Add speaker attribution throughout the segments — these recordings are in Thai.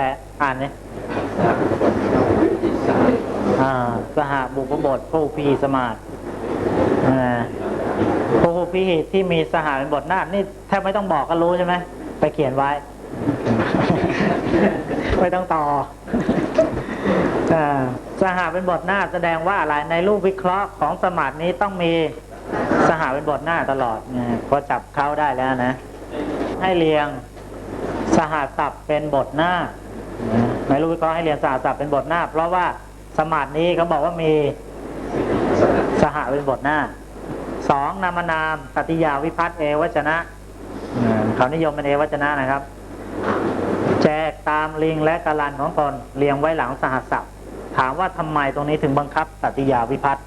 Speaker 1: ลอ่านเนี่ยอ่าสหบุพบทผู้พิสมาธิผู้พิที่มีสหเป็นบทหน้านี่แทบไม่ต้องบอกก็รู้ใช่ไหมไปเขียนไว้ ไม่ต้องต่ออ่าสหเป็นบทหน้าแสดงว่าอะไรในรูปวิเคราะห์ของสมาธินี้ต้องมีสหเป็นบทหน้าตลอดนะพอจับเข้าได้แล้วนะ ให้เรียงสหศัพท์เป็นบทหน้า ในรูปวิเคราะห์ให้เรียงสหศัพท์เป็นบทหน้า เพราะว่าสมาธินี้เขาบอกว่ามีสหเป็นบทหน้าสองนามนามตติยาวิพัฒน์เอวจนะอ่าเขานิยมเป็นเอวจนะนะครับ แจกตามลิงและกาลันของตนเรียงไว้หลังสหศัพท์ถามว่าทำไมตรงนี้ถึงบังคับตติยาวิพัฒน์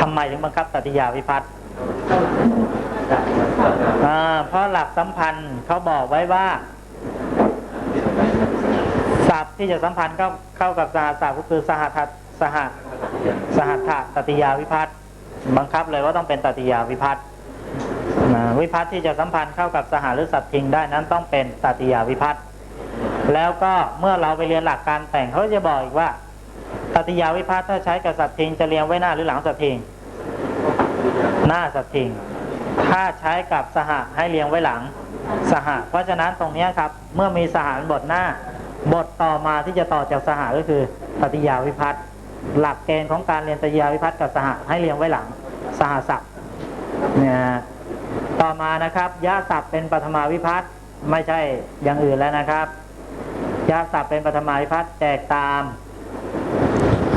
Speaker 1: ทำไมถึงบังคับตติยาวิพัฒน์เพราะหลักสัมพันธ์เขาบอกไว้ว่า ศัพท์ที่จะสัมพันธ์เข้าเข้ากับสหศัพท์ก็คือสหทัศสหสหัตตติยาวิพัฒน์บังคับเลยว่าต้องเป็นตติยาวิพัฒน์วิพัฒน์ที่จะสัมพันธ์เข้ากับสหหรือสัตทิงได้นั้นต้องเป็นตติยาวิพัฒน์แล้วก็เมื่อเราไปเรียนหลักการแต่งเขาจะบอกอีกว่าตติยาวิพัฒน์ถ้าใช้กับสัตทิงจะเรียงไว้หน้าหรือหลังสัตทิงหน้าสัตทิงถ้าใช้กับสหให้เรียงไว้หลังสหเพราะฉะนั้นตรงนี้ครับ เมื่อมีสหเป็นบทหน้า บทต่อมาที่จะต่อจากสหก็คือตติยาวิพัฒน์หลักเกณฑ์ของการเรียนตติยาวิพัฒน์กับสหให้เรียงไว้หลังสหศัพท์เนี่ยต่อมานะครับยะศัพท์เป็นปฐมาวิพัฒน์ไม่ใช่อย่างอื่นแล้วนะครับยะศัพท์เป็นปฐมาวิพัฒน์แจกตาม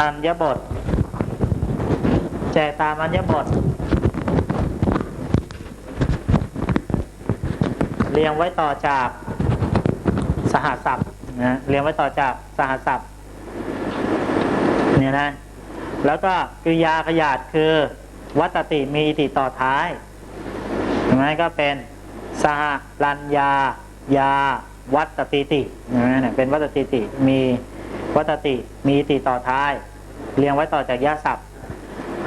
Speaker 1: อัญญบท แจกตามอัญญบท เรียงไว้ต่อจากสหศัพท์ นะเรียงไว้ต่อจากสหศัพท์เนี่ยนะ แล้วก็กริยาขยาดคือ วัตติมีอิติต่อท้ายใช่ไหมก็เป็นสหรัญญายาวัตติติใช่ไหมเนี่ยเป็นวัตติติมีวัตติมีติต่อท้าย เรียงไว้ต่อจากยะศัพท์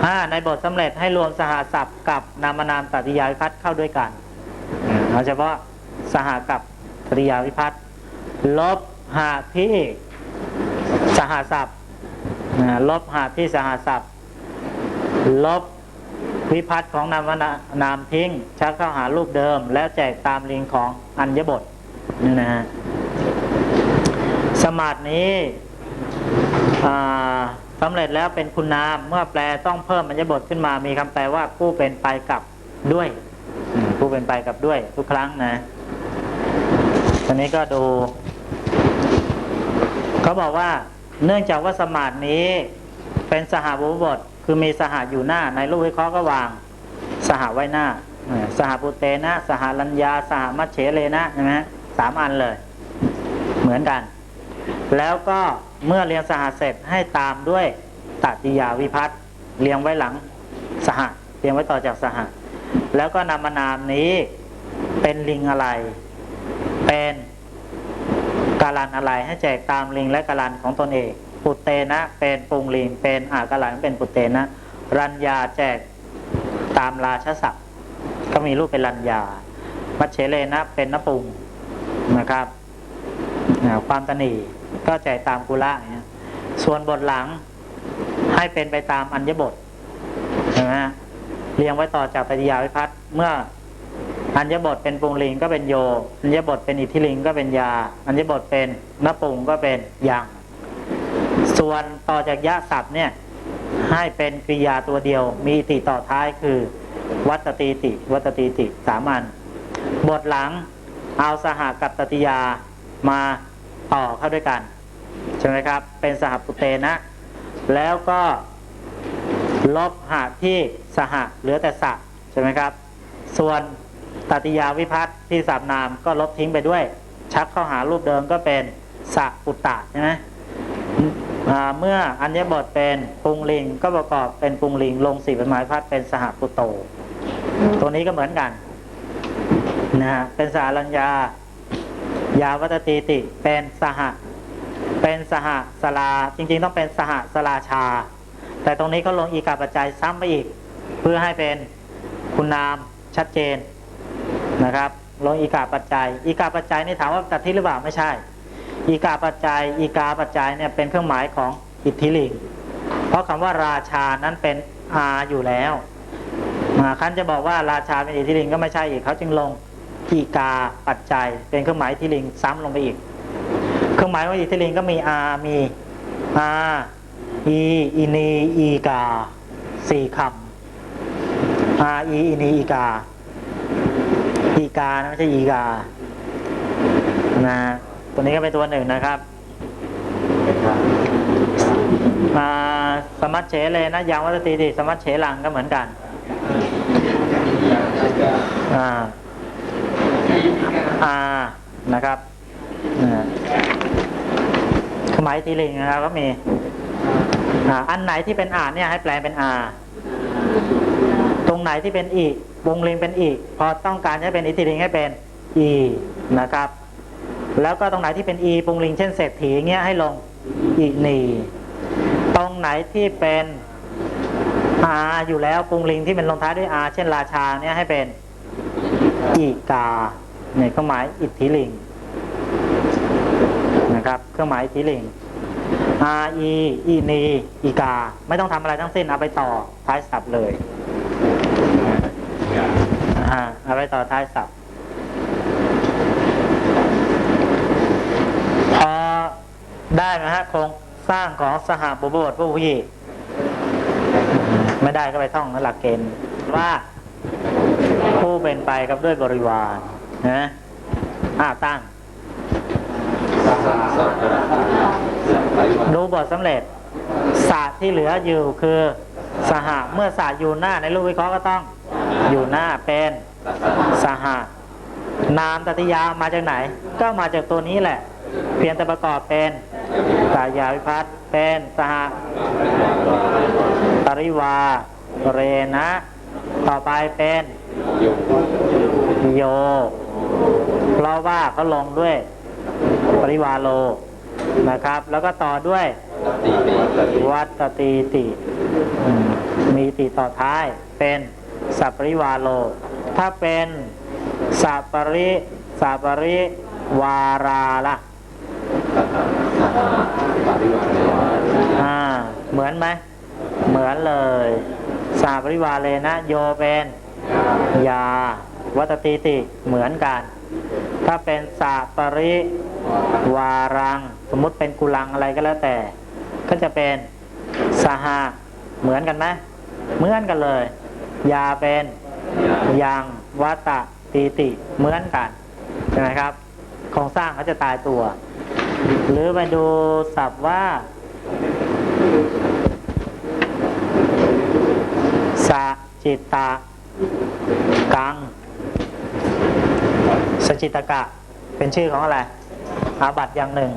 Speaker 1: ห้าในบทสำเร็จให้รวมสหศัพท์กับนามนามตติยาวิพัฒน์เข้าด้วยกันเอาเฉพาะสหกับตติยาวิพัฒน์ลบ หาที่สหศัพท์นะลบหาที่สหศัพท์ ลบวิพัฒน์ของนามวนานามทิ้ง ชักเข้าหารูปเดิม แล้วแจกตามลิงของอัญญบทนี่นะฮะสมาธินี้อ่าสำเร็จแล้วเป็นคุณนามเมื่อแปลต้องเพิ่มอัญญบทขึ้นมา มีคำแปลว่าผู้เป็นไปกับด้วยอืมผู้เป็นไปกับด้วยทุกครั้งนะตอนนี้ก็ดู เขาบอกว่าเนื่องจากว่าสมาธินี้เป็นสหบุบทคือมีสหอยู่หน้า ในรูปวิเคราะห์ก็วาง สหไว้หน้า สหปุเตนะ สหรัญญา สหมัชเฉเลนะใช่ไหมสามอันเลย เหมือนกัน แล้วก็เมื่อเรียงสหเสร็จให้ตามด้วยตติยาวิพัฒเรียงไว้หลังสหเรียงไว้ต่อจากสหแล้วก็นามนามนี้เป็นลิงอะไร กาลันอะไรให้แจกตามลิงและกาลันของตนเองปุตเตนะ เป็นปุงลิง เป็นอากาลันเป็นปุตเตนะ รัญญาแจกตามราชศัพท์ก็มีรูปเป็นรัญญามัชเชเลนะเป็นนปุงนะครับความตนีก็แจกตามกุละเงี้ยส่วนบทหลังให้เป็นไปตามอัญญบทใช่ไหมเรียงไว้ต่อจากปฏิยาวิพัฒน์เมื่อ อัญญบทเป็นปุงลิงก็เป็นโย อัญญบทเป็นอิทธิลิงก็เป็นยา อัญญบทเป็นนปุงก็เป็นยังส่วนต่อจากยะศัพท์เนี่ยให้เป็นกริยาตัวเดียว มีติต่อท้ายคือ วัตตีติ วัตตีติสามัญบทหลังเอาสหกับตติยามาต่อเข้าด้วยกันใช่ไหมครับ เป็นสหปุเตนะ แล้วก็ลบหาที่สหเหลือแต่สะใช่ไหมครับ ส่วน ตติยาวิพัฒน์ที่สามนามก็ลบทิ้งไปด้วย ชักเข้าหารูปเดิมก็เป็นสะปุตตะใช่ไหมเมื่ออัญญบทเป็นปุงลิงก็ประกอบเป็นปุงลิง ลงสี่เป็นหมายพัดเป็นสหปุตโต ตัวนี้ก็เหมือนกันนะฮะเป็นสารัญญายาวัตตีติเป็นสหเป็นสหสลาจริง ๆ ต้องเป็นสหสลาชา แต่ตรงนี้เขาลงอีกาปัจจัยซ้ำไปอีก เพื่อให้เป็นคุณนามชัดเจน นะครับลงอีกาปัจจัย อีกาปัจจัยนี่ถามว่าตัดที่หรือเปล่าไม่ใช่ อีกาปัจจัย อีกาปัจจัยเนี่ยเป็นเครื่องหมายของอิทธิลิง เพราะคำว่าราชานั้นเป็นอาอยู่แล้วอ่าคันจะบอกว่าราชาเป็นอิทธิลิงก็ไม่ใช่อีกเขาจึงลงอีกาปัจจัย เป็นเครื่องหมายอิทธิลิงซ้ำลงไปอีก เครื่องหมายว่าอิทธิลิงก็มีอา มีอาอีอินีอีกาสี่คำอาอีอินีอีกา อีกานะไม่ใช่อีกา นะตัวนี้ก็เป็นตัวหนึ่งนะครับมาสมัชเฉเลยนะยางวัตตีดิสมัชเฉลังก็เหมือนกันอ่าอ่านะครับนะเครื่องหมายทีลิงนะครับก็มีอ่าอันไหนที่เป็นอ่านเนี่ยให้แปลเป็นอา ตรงไหนที่เป็นอี วงลิงเป็นอีก พอต้องการให้เป็นอิทธิลิงให้เป็นอีนะครับ แล้วก็ตรงไหนที่เป็นอีปรุงลิงเช่นเศรษฐีเงี้ยให้ลงอีนีตรงไหนที่เป็นอาอยู่แล้วปรุงลิงที่เป็นลงท้ายด้วยอาเช่นราชาเนี่ยให้เป็นอีกาเนี่ยเครื่องหมายอิทธิลิงนะครับ เครื่องหมายอิทธิลิงอาอีอีนีอีกา ไม่ต้องทำอะไรทั้งสิ้นเอาไปต่อท้ายศัพท์เลย อ่าเอาไปต่อท้ายศัพท์พอได้นะฮะโครงสร้างของสหบุบทผู้พี่ไม่ได้ก็ไปท่องหลักเกณฑ์ว่าผู้เป็นไปกับด้วยบริวารนะอ่าตั้งดูบทสำเร็จศาสตร์ที่เหลืออยู่คือ สหเมื่อศาสตร์อยู่หน้าในรูปวิเคราะห์ก็ต้อง อยู่หน้าเป็นสหะนามตติยามาจากไหน ก็มาจากตัวนี้แหละ เพียงแต่ประกอบเป็นกายาวิพัฒน์เป็นสหปริวา เรนะ ต่อไปเป็นโย เพราะว่าเขาลงด้วยปริวาโลนะครับ แล้วก็ต่อด้วยวัตตีติอืมมีติต่อท้ายเป็น สัปริวาโล ถ้าเป็นสัปริสัปริวาราล่ะอ่าเหมือนไหมเหมือนเลยสาปริวาเลนะโยเป็นยาวัตติติเหมือนกัน ถ้าเป็นสาปริวารัง สมมุติเป็นกุลังอะไรก็แล้วแต่ ก็จะเป็นสหะเหมือนกันไหมเหมือนกันเลย ยาเป็นยังวัตติติเหมือนกันใช่ไหมครับโครงสร้างเขาจะตายตัว หรือไปดูศัพท์ว่าสะจิตตะกังสจิตกะ เป็นชื่อของอะไรอาบัตอย่างหนึ่ง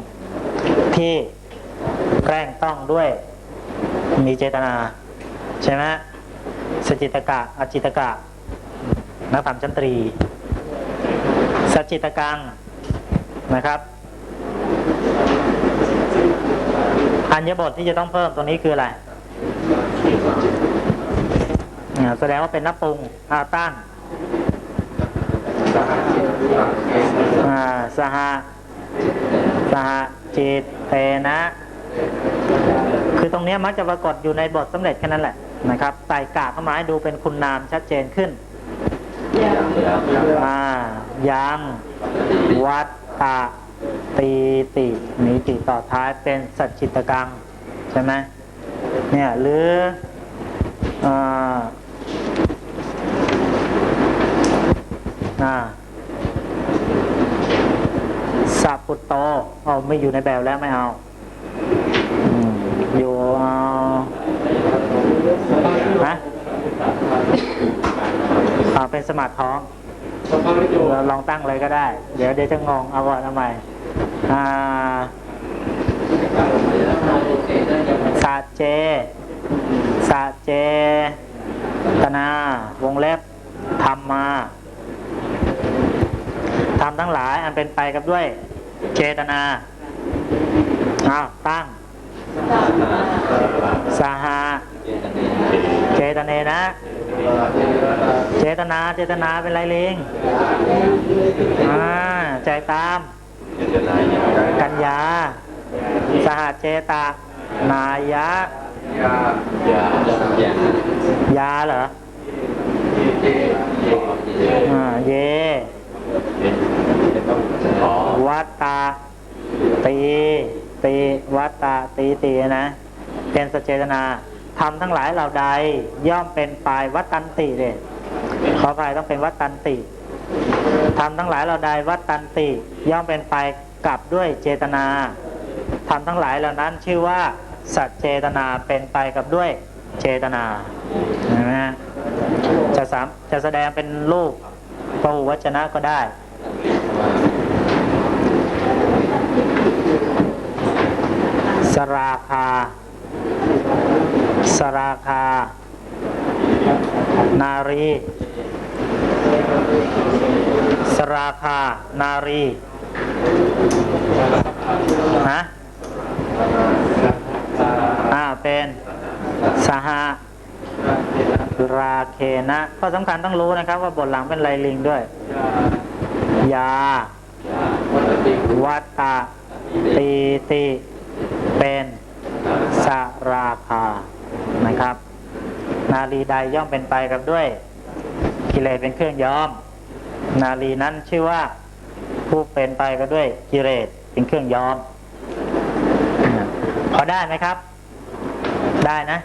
Speaker 1: ที่แกล้งต้องด้วยมีเจตนา ใช่ไหม สจิตกะอจิตกะนักธรรมชั้นตรี สจิตกังนะครับ อัญญบทที่จะต้องเพิ่มตัวนี้คืออะไรแสดงว่าเป็นนับปรุงอาตั้งอ่าสหสหจิตเตนะ คือตรงนี้มักจะปรากฏอยู่ในบทสำเร็จแค่นั้นแหละ นะครับใส่กาเข้ามาให้ดูเป็นคุณนามชัดเจนขึ้นอ่ายังวัตตะตีติมีติต่อท้ายเป็นสัจจิตกังใช่ไหมเนี่ยหรืออาอ่าสัพพุตโตเอาไม่อยู่ในแบบแล้วไม่เอาอืมอยู่เอา ฮะอ่าเป็นสมาธิท้องเราลองตั้งเลยก็ได้ เดี๋ยวเดี๋ยวจะงงเอาก่อนทำไมอ่าสาเจสาเจตนาวงเล็บทำมาทำทั้งหลายอันเป็นไปกับด้วยเจตนาอ้าวตั้งสหา เจตเนนะ เจตนา เจตนาเป็นไรลิงอ่าใจตาม กัญญา สหเจตานายะ ยาเหรออ่าเย วัตตา ตี ตี วัตตา ตีตีนะ เป็นสเจตนา ทำทั้งหลายเหล่าใดย่อมเป็นปลายวัตตันติเลยขออภัยต้องเป็นวัตตันติทำทั้งหลายเหล่าใดวัตตันติย่อมเป็นไปกลับด้วยเจตนาทำทั้งหลายเหล่านั้นชื่อว่า สัจเจตนาเป็นไปกับด้วยเจตนานไหมฮะจะสามจะแสดงเป็นรูปพหูวัจนะก็ได้ สราคา สราคา นารี สราคา นารีฮะอ่าเป็นสหราเคนะข้อสำคัญต้องรู้นะครับ ว่าบทหลังเป็นลายลิงด้วย ยา วัตตาตีติ เป็นสราคา นะครับ นาลีใดย่อมเป็นไปกับด้วยกิเลสเป็นเครื่องย้อม นาลีนั้นชื่อว่าผู้เป็นไปกับด้วยกิเลสเป็นเครื่องย้อมพอได้ไหมครับ ได้นะ